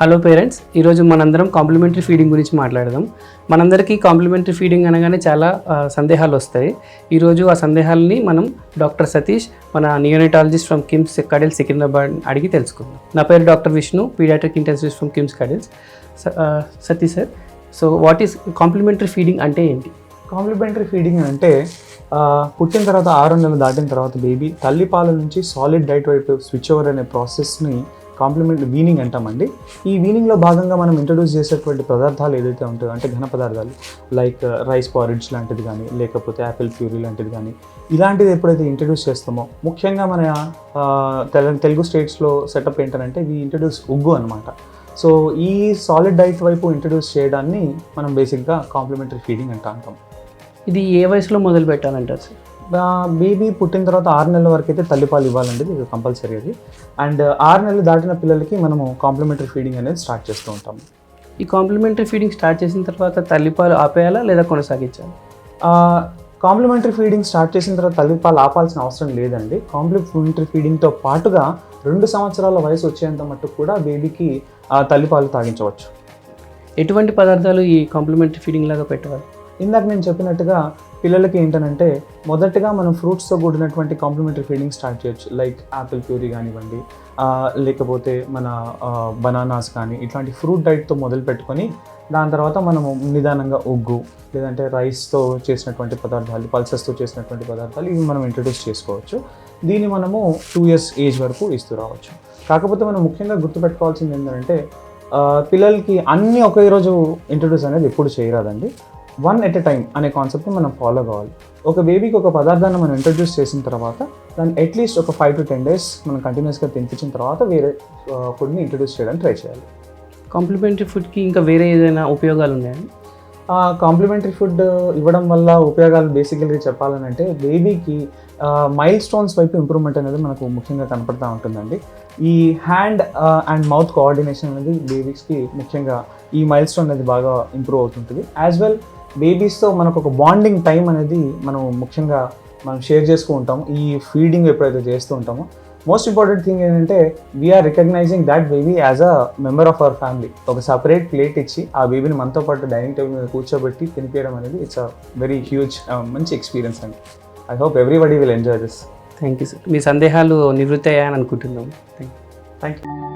Hello parents ఈరోజు మనందరం complementary feeding గురించి మాట్లాడదాం. మనందరికీ కాంప్లిమెంటరీ ఫీడింగ్ అనగానే చాలా సందేహాలు వస్తాయి. ఈరోజు ఆ సందేహాలని మనం డాక్టర్ సతీష్ మన neonatologist from KIMS Cuddles Secunderabad అడిగి తెలుసుకుందాం. నా పేరు doctor Vishnu paediatric intensivist from KIMS Cuddles Satish sir so what is complementary feeding అంటే ఏంటి? కాంప్లిమెంటరీ ఫీడింగ్ అంటే పుట్టిన తర్వాత ఆరు నెలలు దాటిన తర్వాత బేబీ తల్లిపాల నుంచి సాలిడ్ డైట్ వైపు స్విచ్ ఓవర్ అనే ప్రాసెస్ని కాంప్లిమెంట్ వీనింగ్ అంటామండి. ఈ వీనింగ్లో భాగంగా మనం ఇంట్రడ్యూస్ చేసేటువంటి పదార్థాలు ఏదైతే ఉంటాయో అంటే ఘన పదార్థాలు లైక్ రైస్ పారిడ్జ్ లాంటిది కానీ లేకపోతే యాపిల్ ప్యూరీ లాంటిది కానీ ఇలాంటిది ఎప్పుడైతే ఇంట్రడ్యూస్ చేస్తామో ముఖ్యంగా మన తెలుగు స్టేట్స్లో సెటప్ ఏంటంటే ఇవి ఇంట్రడ్యూస్ ఉగ్గు అనమాట సో ఈ సాలిడ్ డైట్ వైపు ఇంట్రడ్యూస్ చేయడాన్ని మనం బేసిక్గా కాంప్లిమెంటరీ ఫీడింగ్ అంటా అంటాం ఇది ఏ వయసులో మొదలు పెట్టాలంటారు సార్? బేబీ పుట్టిన తర్వాత ఆరు నెలల వరకు అయితే తల్లిపాలు ఇవ్వాలండి ఇది కంపల్సరీ అది. అండ్ ఆరు నెలలు దాటిన పిల్లలకి మనము కాంప్లిమెంటరీ ఫీడింగ్ అనేది స్టార్ట్ చేస్తూ ఉంటాం ఈ కాంప్లిమెంటరీ ఫీడింగ్ స్టార్ట్ చేసిన తర్వాత తల్లిపాలు ఆపేయాలా లేదా కొనసాగించాలి? కాంప్లిమెంటరీ ఫీడింగ్ స్టార్ట్ చేసిన తర్వాత తల్లిపాలు ఆపాల్సిన అవసరం లేదండి. కాంప్లిమెంటరీ ఫీడింగ్తో పాటుగా రెండు సంవత్సరాల వయసు వచ్చేంత మట్టుకు కూడా బేబీకి తల్లిపాలు తాగించవచ్చు. ఎటువంటి పదార్థాలు ఈ కాంప్లిమెంటరీ ఫీడింగ్ లాగా పెట్టవాలి? ఇందాక నేను చెప్పినట్టుగా పిల్లలకి ఏంటనంటే మొదటగా మనం ఫ్రూట్స్తో కూడినటువంటి కాంప్లిమెంటరీ ఫీడింగ్ స్టార్ట్ చేయొచ్చు. లైక్ యాపిల్ ప్యూరీ కానివ్వండి లేకపోతే మన బనానాస్ కానీ ఇట్లాంటి ఫ్రూట్ డైట్తో మొదలు పెట్టుకొని దాని తర్వాత మనము నిదానంగా ఉగ్గు లేదంటే రైస్తో చేసినటువంటి పదార్థాలు పల్సెస్తో చేసినటువంటి పదార్థాలు ఇవి మనం ఇంట్రడ్యూస్ చేసుకోవచ్చు. దీన్ని మనము టూ ఇయర్స్ ఏజ్ వరకు ఇస్తూ రావచ్చు. కాకపోతే మనం ముఖ్యంగా గుర్తుపెట్టుకోవాల్సింది ఏంటంటే పిల్లలకి అన్నీ ఒకే రోజు ఇంట్రడ్యూస్ అనేది ఎప్పుడు చేయరాదండి. వన్ ఎట్ ఎ టైం అనే కాన్సెప్ట్ని మనం ఫాలో కావాలి. ఒక బేబీకి ఒక పదార్థాన్ని మనం ఇంట్రడ్యూస్ చేసిన తర్వాత దాన్ని అట్లీస్ట్ ఒక ఫైవ్ టు టెన్ డేస్ మనం కంటిన్యూస్గా తినిపించిన తర్వాత వేరే ఫుడ్ని ఇంట్రడ్యూస్ చేయడానికి ట్రై చేయాలి. కాంప్లిమెంటరీ ఫుడ్కి ఇంకా వేరే ఏదైనా ఉపయోగాలు ఉన్నాయండి కాంప్లిమెంటరీ ఫుడ్ ఇవ్వడం వల్ల ఉపయోగాలు బేసికల్గా చెప్పాలనంటే బేబీకి మైల్ స్టోన్స్ వైపు ఇంప్రూవ్మెంట్ అనేది మనకు ముఖ్యంగా కనపడతా ఉంటుందండి. ఈ హ్యాండ్ అండ్ మౌత్ కోఆర్డినేషన్ అనేది బేబీస్కి ముఖ్యంగా ఈ మైల్ స్టోన్ అనేది బాగా ఇంప్రూవ్ అవుతుంటుంది. యాజ్ వెల్ బేబీస్తో మనకు ఒక బాండింగ్ టైం అనేది మనం ముఖ్యంగా మనం షేర్ చేసుకుంటూ ఉంటాం ఈ ఫీడింగ్ ఎప్పుడైతే చేస్తూ ఉంటామో. మోస్ట్ ఇంపార్టెంట్ థింగ్ ఏంటంటే we are recognising that baby as a member of our family ఒక సపరేట్ ప్లేట్ ఇచ్చి ఆ బేబీని మనతో పాటు డైనింగ్ టేబుల్ మీద కూర్చోబెట్టి తినిపించడం అనేది ఇట్స్ అ వెరీ హ్యూజ్ మంచి ఎక్స్పీరియన్స్ అండి. I hope everybody will enjoy this thank you sir మీ సందేహాలు నివృత్తి అయ్యాయని అనుకుంటున్నాం థ్యాంక్ యూ థ్యాంక్ యూ